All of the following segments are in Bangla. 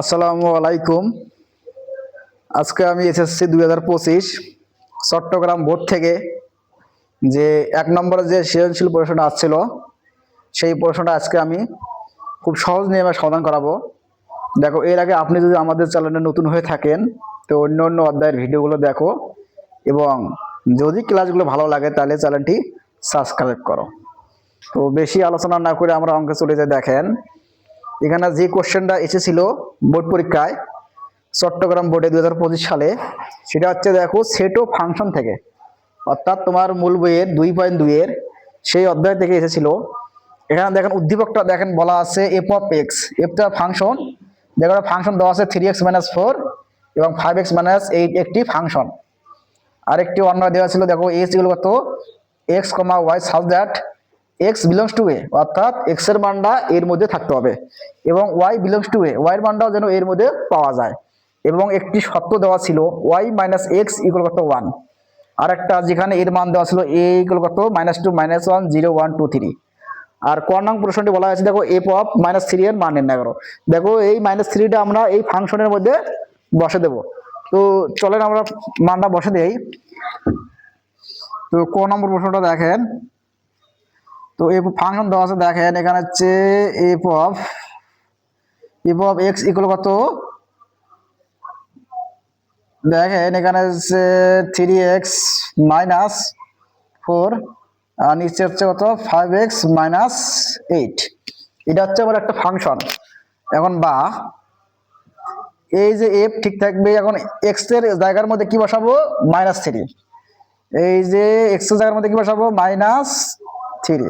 আসসালামু আলাইকুম। আজকে আমি এসএসসি দুই হাজার পঁচিশ চট্টগ্রাম বোর্ড থেকে যে এক নম্বরে যে সৃজনশীল প্রশ্নটা আসছিল, সেই প্রশ্নটা আজকে আমি খুব সহজ নিয়ে নিয়মে সমাধান করাবো। দেখো, এর আগে আপনি যদি আমাদের চ্যানেলে নতুন হয়ে থাকেন, তো অন্য অন্য অধ্যায়ের ভিডিওগুলো দেখো এবং যদি ক্লাসগুলো ভালো লাগে, তাহলে চ্যানেলটি সাবস্ক্রাইব করো। তো বেশি আলোচনা না করে আমরা অঙ্কে চলে যাই, দেখেন। এখানে যে কোশ্চেনটা এসেছিল বোর্ড পরীক্ষায় চট্টগ্রাম বোর্ডে দুই হাজার পঁচিশ সালে, সেটা হচ্ছে দেখো সেট সেটো ফাংশন থেকে। অর্থাৎ তোমার মূল বইয়ের দুই পয়েন্ট দুইয়ের সেই অধ্যায় থেকে এসেছিল। এখানে দেখেন উদ্দীপকটা দেখেন বলা আছে এফ অফ এক্স এফটা ফাংশন দেখো ফাংশন দেওয়া আছে থ্রি এক্স মাইনাস ফোর এবং ফাইভ এক্স মাইনাস এইট একটি ফাংশন আরেকটি অন্য দেওয়া ছিল, দেখো এস কত? X comma y such that x belongs to A অর্থাৎ এক্সের মানটা এর মধ্যে থাকতে হবে। এবং y belongs to A y এর মানটাও যেন এর মধ্যে পাওয়া যায়। এবং একটি শর্ত দেওয়া ছিল ওয়াই মাইনাস এক্স ইকুয়াল কত ওয়ান আর একটা যেখানে এর মান দেওয়া ছিল এ ইকুয়াল কত minus two minus one zero one two three আর ক নং প্রশ্নটি বলা হয়েছে, দেখো এফ অফ মাইনাস থ্রি এর মান নির্ণয় করো। দেখো, এই মাইনাস থ্রিটা আমরা এই ফাংশনের মধ্যে বসে দেব। তো চলেন আমরা মানটা বসে দেই। তো ক নম্বর প্রশ্নটা দেখেন। তো এই ফাংশন দেওয়া আছে, দেখেন এখানে হচ্ছে f of f of x equal কত? দেখেন এখানে হচ্ছে থ্রি এক্স মাইনাস ফোর আর নিচে হচ্ছে কত? ফাইভ এক্স মাইনাস এইট এটা হচ্ছে আমার একটা ফাংশন। এখন বা, এই যে এফ ঠিক থাকবে, এখন এক্সের জায়গার মধ্যে কি বসাবো? মাইনাস থ্রি এই যে এক্সের জায়গার মধ্যে কি বসাবো? Minus three.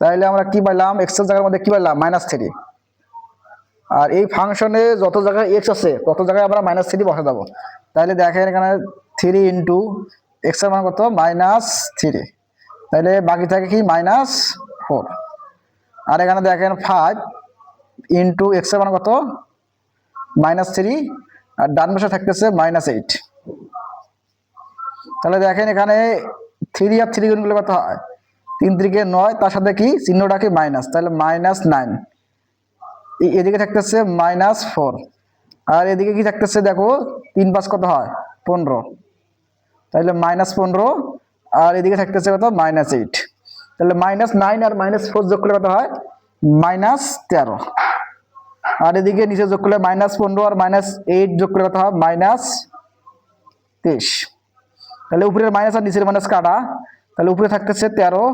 তাইলে আমরা কি পাইলাম? এক্সের জায়গার মধ্যে কি পাইলাম? মাইনাস থ্রি আর এই ফাংশনে যত জায়গায় এক্স আছে, তত জায়গায় আমরা মাইনাস থ্রি বসে দেবো। তাহলে দেখেন এখানে থ্রি ইন্টু এক্সের মান কত? মাইনাস থ্রি তাহলে বাকি থাকে কি? মাইনাস ফোর আর এখানে দেখেন ফাইভ ইন্টু এক্সের মান কত? মাইনাস থ্রি আর ডান পাশে থাকতেছে মাইনাস এইট তাহলে দেখেন এখানে থ্রি আর থ্রি গুণ করলে কত হয়? তিন তিরিকে নয়, তার সাথে কি? চিহ্নটা কি? মাইনাস তাহলে মাইনাস নাইন এদিকে থাকতেছে মাইনাস ফোর আর এদিকে কি থাকতেছে দেখো, তিন পাঁচ কত হয়? পনেরো। তাহলে মাইনাস পনেরো, আর এদিকে থাকতেছে কত? মাইনাস এইট তাহলে মাইনাস নাইন আর মাইনাস ফোর যোগ করলে কত হয়? মাইনাস তেরো। আর এদিকে নিচে যোগ করলে মাইনাস পনেরো, আর মাইনাস এইট যোগ করলে কত হয়? মাইনাস তেইশ। তাহলে উপরের মাইনাস আর নিচের মাইনাস কাটা? তাহলে উপরে থাকতেছে তেরো,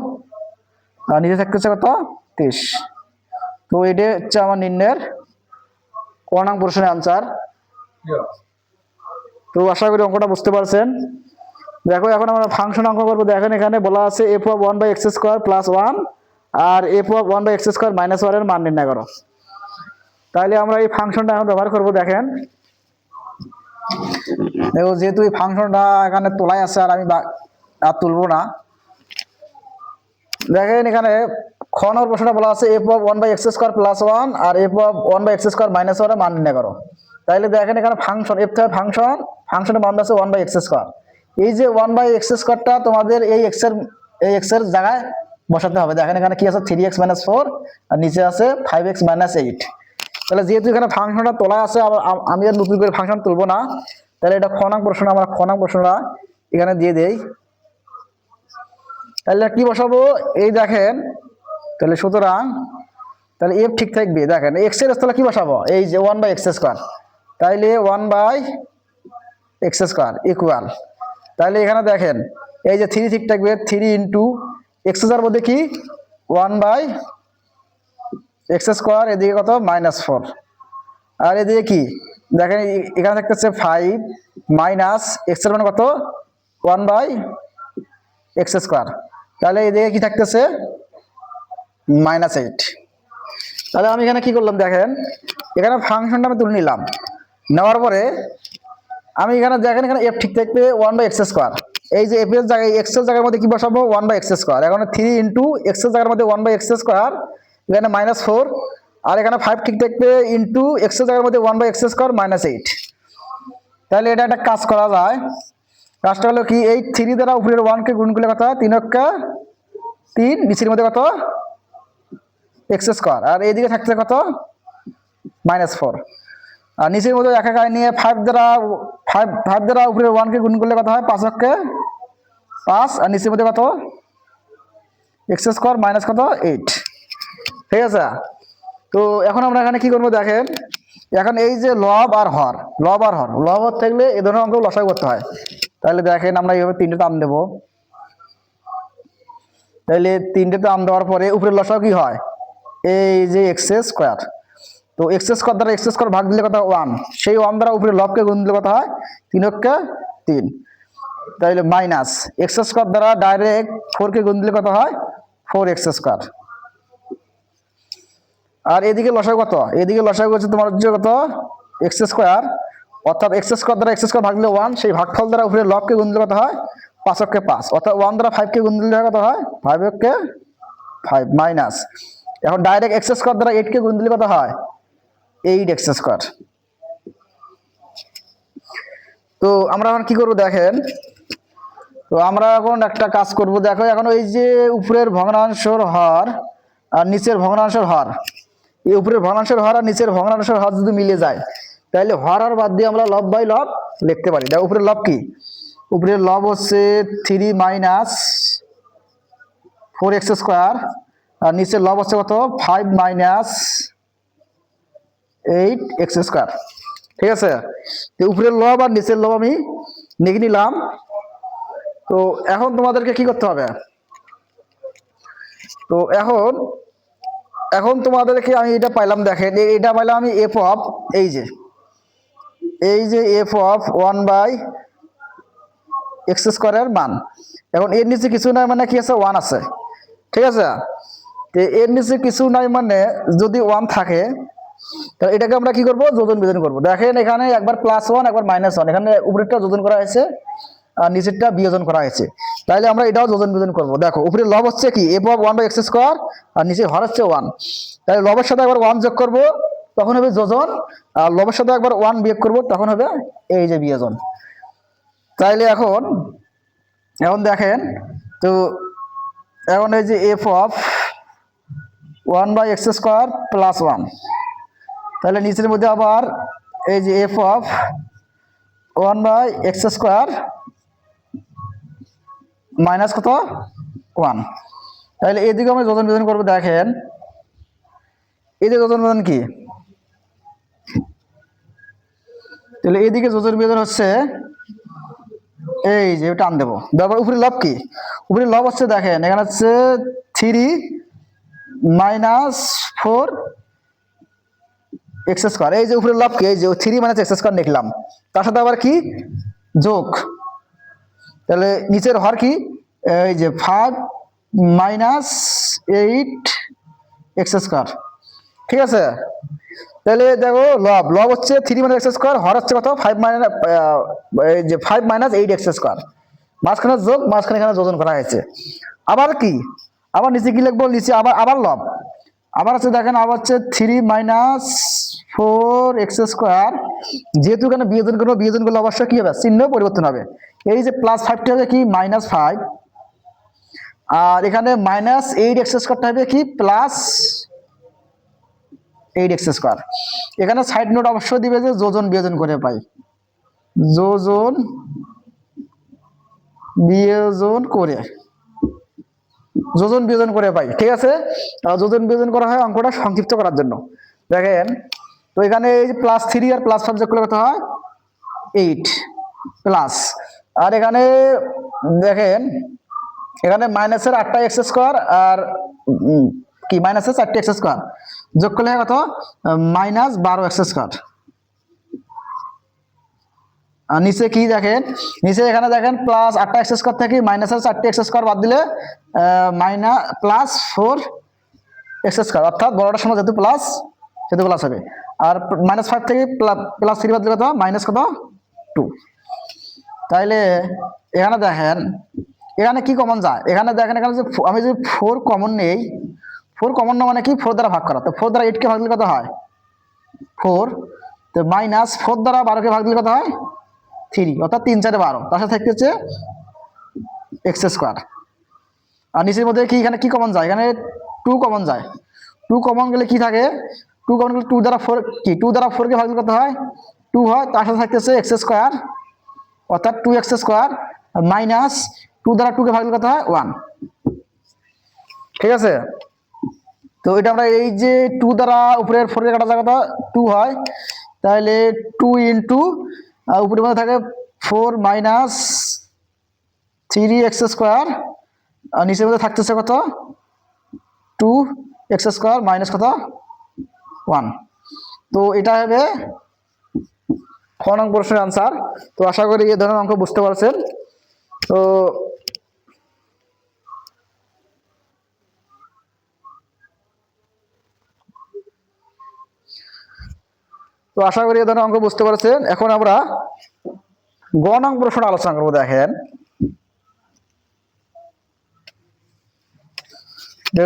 আর নিচে থাকতেছে কত? তেইশ। তো এটা হচ্ছে আমার নির্ণয়ের কর্ণাং প্রশ্নের আনসার তো আশা করি অঙ্কটা বুঝতে পারছেন। দেখো এখন আমরা ফাংশন অঙ্ক করব। দেখেন এখানে বলা আছে f of one by x square plus one R f of one by x square minus ওয়ানের মান নির্ণয় করো। তাহলে আমরা এই ফাংশনটা এখন ব্যবহার করব, দেখেন। দেখো, যেহেতু এই ফাংশনটা এখানে তোলাই আছে, আর আমি আর তুলবো না। দেখেন এখানে খ নম্বর প্রশ্নটা বলা আছে f of one by x square plus one R f of one by x square minus ওয়ানের মান নির্ণয় করো। তাইলে দেখেন এখানে ফাংশন এফ থেকে ফাংশন ফাংশনের মান আছে ওয়ান বাই এক্স স্কোয়ার এই যে ওয়ান বাই এক্স স্কোয়ারটা তোমাদের এই এক্সের, এই এক্সের জায়গায় বসাতে হবে। দেখেন এখানে কি আছে? থ্রি এক্স মাইনাস ফোর আর নিচে আছে ফাইভ এক্স মাইনাস এইট তাহলে যেহেতু এখানে ফাংশনটা তোলা আছে, আবার আমি আর নতুন করে ফাংশন তুলবো না তাহলে এটা খনাং প্রশ্ন, আমরা খনাং প্রশ্নটা এখানে দিয়ে দেই। তাহলে কি বসাবো? এই দেখেন, তাহলে সুতরাং, তাহলে এফ ঠিক থাকবে। দেখেন এক্সের স্থলে কি বসাবো? এই যে ওয়ান বাই এক্স স্কোয়ার তাইলে one by x square equal তাহলে এখানে দেখেন, এই যে থ্রি ঠিক থাকবে থ্রি ইন্টু এক্সের মধ্যে কি? ওয়ান বাই এক্স স্কোয়ার এদিকে কত? মাইনাস ফোর আর এদিকে কি? দেখেন, এখানে থাকতেছে ফাইভ মাইনাস এক্সের মানে কত? One by x square. তাহলে এদিকে কি থাকতেছে? মাইনাস এইট তাহলে আমি এখানে কি করলাম দেখেন, এখানে ফাংশনটা আমি তুলে নিলাম। নেওয়ার পরে আমি এখানে দেখেন, এখানে এফ ঠিক থাকবে ওয়ান বাই এক্স স্কোয়ার এই যে এফ এর জায়গায় এক্সের জায়গার মধ্যে কি বসাবো? ওয়ান বাই এক্স স্কোয়ার এখন থ্রি ইন্টু এক্সের জায়গার মধ্যে ওয়ান বাই এক্স স্কোয়ার এখানে মাইনাস ফোর আর এখানে ফাইভ ঠিক থাকবে ইন্টু এক্সের জায়গার মধ্যে one by x square minus eight তাহলে এটা একটা কাজ করা যায়। কাজটা হলো কি? এই থ্রি দ্বারা উপরের ওয়ানকে গুণ করলে কত? তিন অক্কা তিন। নিচের মধ্যে কত? এক্স স্কোয়ার আর এইদিকে থাকছে কত? মাইনাস ফোর আর নিচের মধ্যে এক একাই নিয়ে ফাইভ দ্বারা ফাইভ ফাইভ দ্বারা উপরে ওয়ানকে গুণ করলে কত হয়? পাঁচ অক্ষে পাঁচ। আর নিচের মধ্যে কত? এক্স স্কোয়ার মাইনাস কত? এইট ঠিক আছে? তো এখন আমরা এখানে কি করব দেখেন? এখন এই যে লব আর হর, লব আর হর, লব হর থাকলে এ ধরনের অঙ্ক লসাগু করতে হয়। তাহলে দেখেন আমরা এইভাবে তিনটে তাম দেবো। তাহলে তিনটে তাম দেওয়ার পরে উপরে লসাগু কি হয়? এই যে এক্স স্কোয়ার তো এক্স স্কোয়ার দ্বারা এক্স স্কোয়ার ভাগ দিলে কথা ওয়ান সেই ওয়ান দ্বারা উপরে লবকে গুণ দিলে কথা হয়? তিন অক্ষে তিন। তাহলে মাইনাস এক্স স্কোয়ার দ্বারা ডাইরেক্ট ফোরকে গুণ দিলে কত হয়? ফোর এক্স স্কোয়ার আর এদিকে লসাগু কত? এদিকে লসাগু হচ্ছে তোমার হচ্ছে কত? এক্স স্কোয়ার অর্থাৎ এক্স স্কোয়ার দ্বারা এক্স স্কোয়ার ভাগ দিলে ওয়ান সেই ভাগফল দ্বারা উপরে লবকে গুণ দিলে কত হয়? পাঁচ অক্ষে পাঁচ। অর্থাৎ ওয়ান দ্বারা ফাইভকে গুণ দিলে কত হয়? ফাইভ অক্ষে ফাইভ মাইনাস এখন ডাইরেক্ট এক্স স্কোয়ার দ্বারা এইটকে গুণ দিলে কত হয়? এইট এক্স স্কোয়ার তো আমরা এখন কি করব দেখেন? তো আমরা এখন একটা কাজ করব। দেখো এখন ওই যে উপরের ভগ্নাংশর হর আর নিচের ভগ্নাংশের হর। এই উপরের ভগ্নাংশের হর আর নিচের ভগ্নাংশের হর যদি মিলে যায় তাহলে হর আর বাদ দিয়ে আমরা লব বাই লব লিখতে পারি। দেখো, উপরের লব কি? উপরের লব হচ্ছে three minus four x square আর নিচের লব হচ্ছে কত? Five minus eight x square ঠিক আছে? তো উপরের লব আর নিচের লব আমি লিখে নিলাম। তো এখন তোমাদেরকে কি করতে হবে? তো এখন এখন তোমাদেরকে আমি এটা পাইলাম, দেখেন এটা পাইলাম আমি এফ অফ এই যে। এই যে f of one by x স্কোয়ারের মান। এখন এর নিচে কিছু নাই মানে কি আছে? ওয়ান আছে। ঠিক আছে? তো এর নিচে কিছু নাই মানে যদি ওয়ান থাকে, তাহলে এটাকে আমরা কি করব? যোজন বিজন করব। দেখেন এখানে একবার প্লাস ওয়ান একবার মাইনাস ওয়ান এখানে উপরেরটা যোজন করা হয়েছে আর নিচেরটা বিয়োজন করা হয়েছে। তাহলে আমরা এটাও যোজন বিজন করব। দেখো উপরে লব হচ্ছে কি? F of one by x square আর নিচে হর হচ্ছে ওয়ান তাহলে লবের সাথে একবার ওয়ান যোগ করব। তখন হবে যোজন, আর লবের সাথে একবার ওয়ান বিয়োগ করব, তখন হবে এই যে বিয়োজন। তাইলে এখন এখন দেখেন, তো এখন এই যে f of one by x square plus one তাহলে নিচের মধ্যে আবার এই যে f of one by x square minus কত? ওয়ান তাহলে এদিকে আমি যোজন বিজন করব, দেখেন। এই যে যোজন বিজন কি? তাহলে এদিকে যোজন বিজন হচ্ছে, এই যে টান দেবো। তারপর উপরে লব কি? উপরে লব হচ্ছে দেখেন, এখানে হচ্ছে three minus four x square এই যে উপরে লব কি? এই যে থ্রি মাইনাস এক্স স্কোয়ার লিখলাম তার সাথে আবার কি? যোগ। তাহলে নিচের হর কি? এই যে five minus eight x square ঠিক আছে? তাহলে দেখো লব লব হচ্ছে থ্রি মাইনাস এক্স স্কোয়ার হর হচ্ছে কত? ফাইভ মাইনাস যে five minus eight x square মাঝখানে যোগ, মাঝখানে এখানে যোজন করা হয়েছে। আবার কি? আবার নিচে কি লিখব? নিচে আবার আবার লব আবার হচ্ছে দেখেন, আবার হচ্ছে three minus four x square যেহেতু এখানে বিয়োজন করব, বিয়োজন করলে অবশ্যই কি হবে? চিহ্ন পরিবর্তন হবে। এই যে প্লাস ফাইভটা হবে কি? মাইনাস ফাইভ আর এখানে মাইনাস এইট এক্স স্কোয়ারটা হবে কি? Plus eight x square. এখানে সাইড নোট অবশ্যই দিবে যে যোজন বিয়োজন করে পাই। যোজন বিয়োজন করে। যোজন বিয়োজন করে পাই, ঠিক আছে? যোজন বিয়োজন করা হয় অঙ্কটা সংক্ষিপ্ত করার জন্য। দেখেন, তো এখানে এই যে প্লাস থ্রি আর প্লাস ফাইভ যোগ করলে কত হয়? এইট প্লাস আর এখানে দেখেন, এখানে মাইনাসের আটটা এক্স স্কোয়ার আর কি? মাইনাসের চারটে এক্স স্কোয়ার যোগ করলে কত? মাইনাস বারো এক্স স্কোয়ার। আর নিচে কি দেখেন? নিচে এখানে দেখেন প্লাস আটটা এক্স স্কোয়ার থেকে মাইনাসের চারটে এক্স স্কোয়ার বাদ দিলে minus plus four x square. অর্থাৎ বড়টার সময় যেহেতু প্লাস সেহেতু প্লাস হবে। আর মাইনাস ফাইভ থেকে প্লাস থ্রি বাদ দিলে কত? মাইনাস কত? টু তাইলে এখানে দেখেন, এখানে কি কমন যায়? এখানে দেখেন, এখানে যে আমি যদি ফোর কমন নেই ফোর কমন না মানে কি? ফোর দ্বারা ভাগ করা। তো ফোর দ্বারা এইটকে ভাগ দিলে কত হয়? ফোর। তো মাইনাস ফোর দ্বারা বারোকে ভাগ দিলে কত হয়? থ্রি অর্থাৎ তিন চারে বারো। তার সাথে থাকতেছে এক্স স্কোয়ার আর নিচের মধ্যে কি? এখানে কি কমন যায়? এখানে টু কমন যায়। টু কমন গেলে কি থাকে? টু কমন গেলে টু দ্বারা ফোর কি? টু দ্বারা ফোরকে ভাগ করতে হয়? টু হয়। তার সাথে থাকতেছে এক্স স্কোয়ার অর্থাৎ two x square minus two দ্বারা টুকে ভাগ করতে হয়? ওয়ান ঠিক আছে? তো এটা আমরা এই যে টু দ্বারা উপরের ফোরের কাটা জায়গাটা টু হয়, তাহলে টু ইন্টু উপরের মধ্যে থাকে four minus three x square আর নিচের মধ্যে থাকতেছে কত? টু এক্স স্কোয়ার মাইনাস কত? ওয়ান তো এটা হবে খ নং প্রশ্নের আনসার তো আশা করি এই ধরনের অঙ্ক বুঝতে পারছেন। তো তো আশা করি এ ধরনের অঙ্ক বুঝতে পারছেন। এখন আমরা গ নং প্রশ্ন আলোচনা করব, দেখেন। তো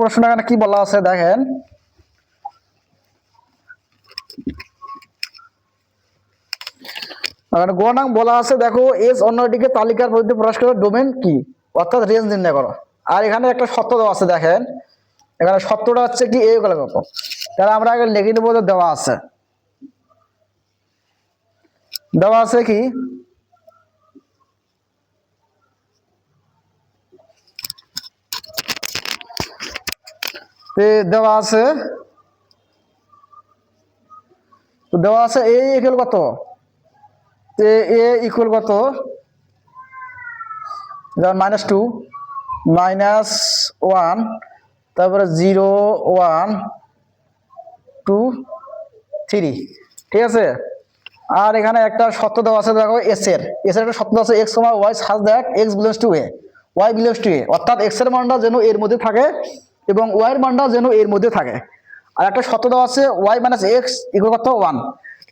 প্রশ্ন এখানে কি বলা আছে, দেখেন। এখানে গ নং বলা আছে, দেখো, এস অন্যটিকে তালিকার মধ্যে প্রকাশ করে ডোমেন কি? অর্থাৎ রেঞ্জ নির্ণয় করো। আর এখানে একটা সত্য দেওয়া আছে, দেখেন। এখানে সত্যটা হচ্ছে কি, এই গেল কত তাহলে আমরা আগে লিখে নেব দেওয়া আছে। দেওয়া আছে কি? দেওয়া আছে দেওয়া আছে এ ইকুয়াল কত? এ ইকুয়াল কত? মাইনাস টু মাইনাস ওয়ান তারপরে জিরো ওয়ান, টু, থ্রি, ঠিক আছে? আর এখানে একটা সত্য দেওয়া আছে, দেখো এস এর। এস এর একটা সত্য আছে এক্স সময় y such that x belongs to A y belongs to A অর্থাৎ এক্সের মানটা যেন এর মধ্যে থাকে এবং ওয়াই এর মানটা যেন এর মধ্যে থাকে। আর একটা সত্য দেওয়া আছে ওয়াই মাইনাস এক্স ইকুয়াল কত? ওয়ান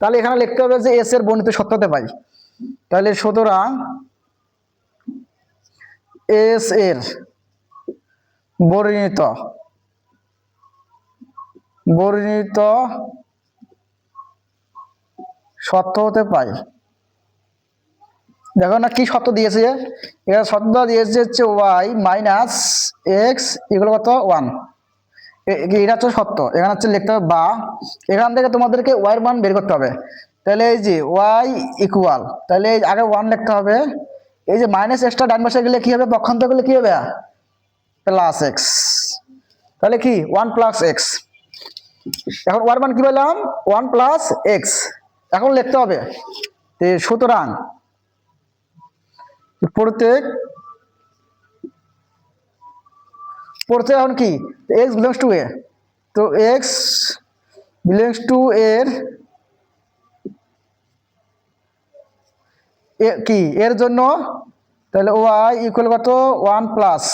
তাহলে এখানে লিখতে হবে যে এস এর বর্ণিত সত্যতে পাই তাহলে সুতরাং এস এর বর্ণিত। বর্ণিত সত্য হতে পাই দেখো না কি সত্য দিয়েছে এখানে সত্য দিয়েছে হচ্ছে ওয়াই মাইনাস এক্স এগুলো কত? ওয়ান এটা হচ্ছে সত্য এখানে হচ্ছে লিখতে হবে বা। এখান থেকে তোমাদেরকে ওয়াইয়ের মান বের করতে হবে। তাহলে এই যে ওয়াই ইকুয়াল তাহলে আগে ওয়ান লিখতে হবে। এই যে মাইনাস এক্সট্রা ডান পাশে গেলে কি হবে? পক্ষান্তর গেলে কি হবে? প্লাস এক্স তাহলে কি? ওয়ান প্লাস এক্স এখন ওয়ার মান কি পেলাম ওয়ান প্লাস এক্স এখন লিখতে হবে সুতরাং প্রত্যেক প্রত্যেক এখন কি? এক্স বিলংস টু এ তো এক্স বিলংস টু এর কি? এর জন্য তাহলে ওয়াই ইকুয়াল কত? ওয়ান প্লাস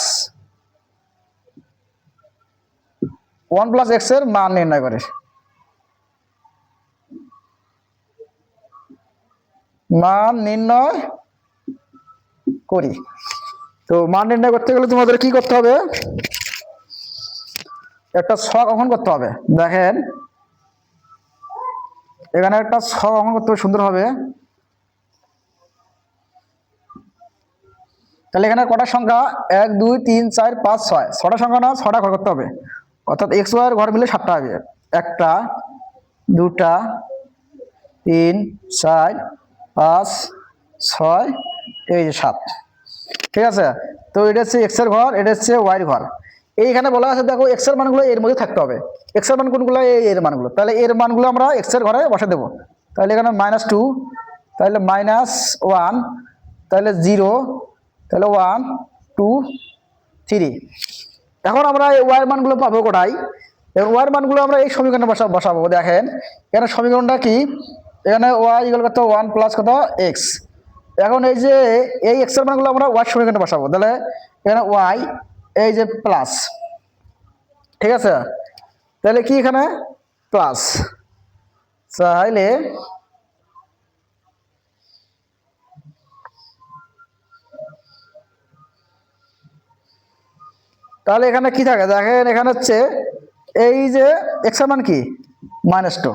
ওয়ান প্লাস এক্সের মান নির্ণয় করে। মান নির্ণয় করি। তো মান নির্ণয় করতে গেলে তোমাদের কি করতে হবে? একটা ছক অঙ্কন করতে হবে। দেখেন, এখানে একটা ছক অঙ্কন করতে হবে সুন্দর হবে তাহলে এখানে কটা সংখ্যা? এক, দুই, তিন, চার, পাঁচ, ছয়। ছটা সংখ্যা না, ছটা করতে হবে। অর্থাৎ এক্স ওয়াইয়ের ঘর মিলে সাতটা হবে। একটা, দুটা, তিন, চার, পাঁচ, ছয়, এই যে সাত। ঠিক আছে? তো এটা হচ্ছে এক্সের ঘর, এটা হচ্ছে ওয়াইয়ের ঘর। এইখানে বলা আছে, দেখো এক্সের মানগুলো এর মধ্যে থাকতে হবে। এক্সের মান কোনগুলো? এই এর মানগুলো। তাহলে এর মানগুলো আমরা এক্সের ঘরে বসে দেবো। তাহলে এখানে মাইনাস টু তাহলে মাইনাস ওয়ান তাহলে জিরো তাহলে ওয়ান টু থ্রি এখন আমরা এই ওয়ার মানগুলো পাবো কোটাই এবং ওয়ার মানগুলো আমরা এই সমীকরণে বসা বসাবো, দেখেন। এখানে সমীকরণটা কি? এখানে ওয়াই ইকুয়াল কত? ওয়ান প্লাস কত? এক্স এখন এই যে, এই এক্সের মানগুলো আমরা ওয়াই সমীকরণে বসাবো। তাহলে এখানে ওয়াই এই যে প্লাস ঠিক আছে? তাহলে কি এখানে? প্লাস তাহলে তাহলে এখানে কি থাকে? দেখেন এখানে হচ্ছে এই যে এক্সের মান কি? মাইনাস টু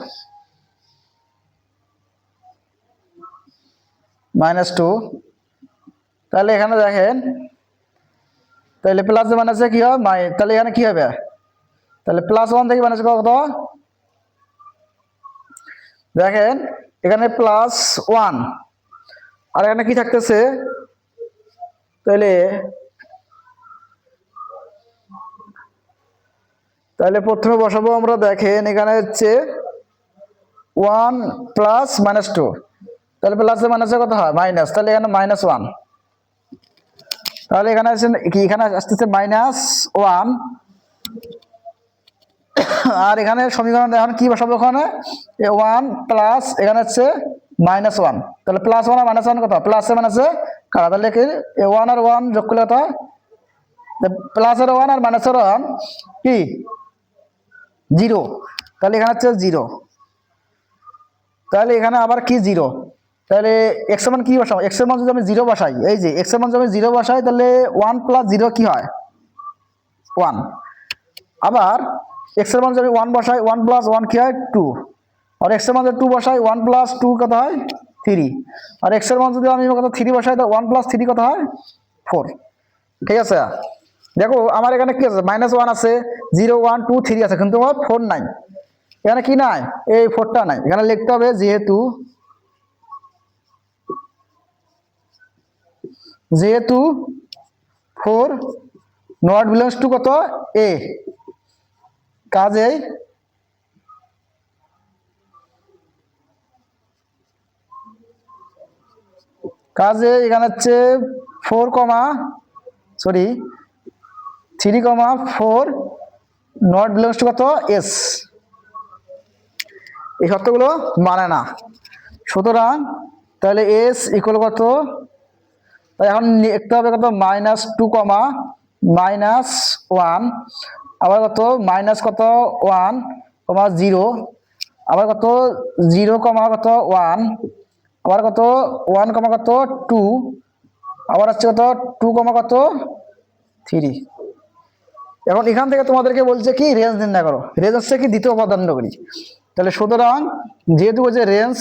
মাইনাস টু তাহলে এখানে দেখেন, তাহলে প্লাস আছে কি হয়? মাই তাহলে এখানে কি হবে? তাহলে প্লাস ওয়ান থেকে মাইনাস কত? দেখেন, এখানে প্লাস ওয়ান আর এখানে কি থাকতেছে? তাহলে তাহলে প্রথমে বসাবো আমরা দেখেন, এখানে হচ্ছে ওয়ান প্লাস মাইনাস টু তাহলে প্লাসে মাইনাসে কত হয়? মাইনাস তাহলে এখানে মাইনাস ওয়ান তাহলে এখানে আছে কি এখানে আসতেছে মাইনাস ওয়ান আর এখানে সমীকরণ এখন কি বসাবো ওখানে? ওয়ান প্লাস এখানে হচ্ছে মাইনাস ওয়ান তাহলে প্লাস ওয়ান আর মাইনাস ওয়ান কত? প্লাসে মাইনাসে কারা? তাহলে কি ওয়ান আর ওয়ান যোগ করলে কত প্লাসের ওয়ান আর মাইনাসের ওয়ান কি? জিরো। তাহলে এখানে হচ্ছে জিরো। তাহলে এখানে আবার কি জিরো? তাহলে এক্স মান কি বসাবো? এক্সের মান যদি আমি জিরো বসাই, এই যে এক্সের মান যদি আমি জিরো বসাই, তাহলে ওয়ান প্লাস জিরো কি হয়? ওয়ান আবার এক্সের মান যদি ওয়ান বসাই ওয়ান প্লাস ওয়ান কি হয়? টু আর এক্সের মান যদি টু বসাই ওয়ান প্লাস টু কত হয়? থ্রি আর এক্সের মান যদি আমি কত থ্রি বসাই, তাহলে ওয়ান প্লাস থ্রি কত হয়? ফোর ঠিক আছে? দেখো, আমার এখানে কি আছে? মাইনাস ওয়ান আছে জিরো ওয়ান টু থ্রি আছে, কিন্তু আমার ফোর নাই। এখানে কি নাই? এই ফোরটা নাই। এখানে লিখতে হবে যেহেতু যেহেতু ফোর নট বিলংস টু কত? এ কাজেই কাজে এখানে হচ্ছে four comma sorry three comma four, not belongs to কত? এস। এই শর্তগুলো মানে না। সুতরাং তাহলে এস ইকুয়াল কত? তাই এখন লিখতে হবে কত? Minus two comma minus one, আবার কত? মাইনাস কত? ওয়ান কমা জিরো, আবার কত? জিরো কমা কত? ওয়ান, আবার কত? ওয়ান কমা কত? টু, আবার হচ্ছে কত? টু কমা কত? থ্রি। এখন এখান থেকে তোমাদেরকে বলছে কি রেঞ্জ নির্ণয় করো। রেঞ্জ হচ্ছে কি, দ্বিতীয় উপাদান করি। তাহলে সুতরাং যেহেতু বলছে রেঞ্জ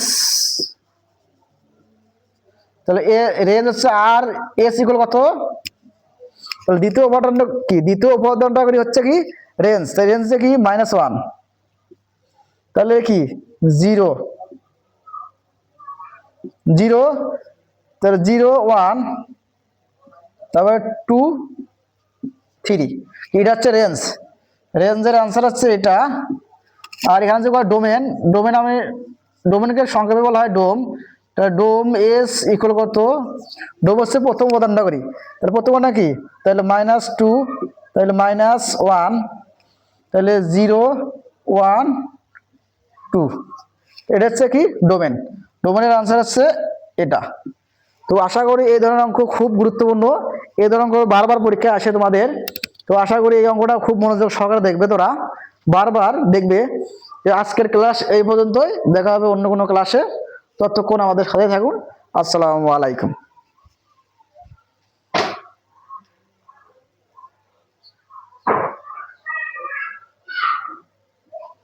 তাহলে এ রেঞ্জ হচ্ছে আর এস ইকুয়াল কত? তাহলে দ্বিতীয় উপাদানটা কি, দ্বিতীয় উপাদানটা করি হচ্ছে কি রেঞ্জ তাই রেঞ্জ কি মাইনাস ওয়ান তাহলে কি? জিরো জিরো তাহলে জিরো ওয়ান তারপরে টু থ্রি এটা হচ্ছে রেঞ্জ রেঞ্জের আনসার হচ্ছে এটা। আর এখানে যে ডোমেন ডোমেন আমি ডোমেনকে সংক্ষেপে বলা হয় ডোম ডোম এস ইকুয়াল কত? ডোম হচ্ছে প্রথম উপাদানটা করি। তাহলে প্রথম উপাদান কি? তাহলে মাইনাস টু তাহলে মাইনাস ওয়ান তাহলে জিরো ওয়ান টু এটা হচ্ছে কি? ডোমেন ডোমেনের আনসার হচ্ছে এটা। তো আশা করি এই ধরনের অঙ্ক খুব গুরুত্বপূর্ণ। এই ধরনের অঙ্ক বারবার পরীক্ষা আসে তোমাদের। তো আশা করি এই অঙ্কটা খুব মনোযোগ সহকারে দেখবে তোরা। বারবার দেখবে আজকের ক্লাস এই পর্যন্তই। দেখা হবে অন্য কোনো ক্লাসে। ততক্ষণ আমাদের সাথে থাকুন। আসসালামু আলাইকুম।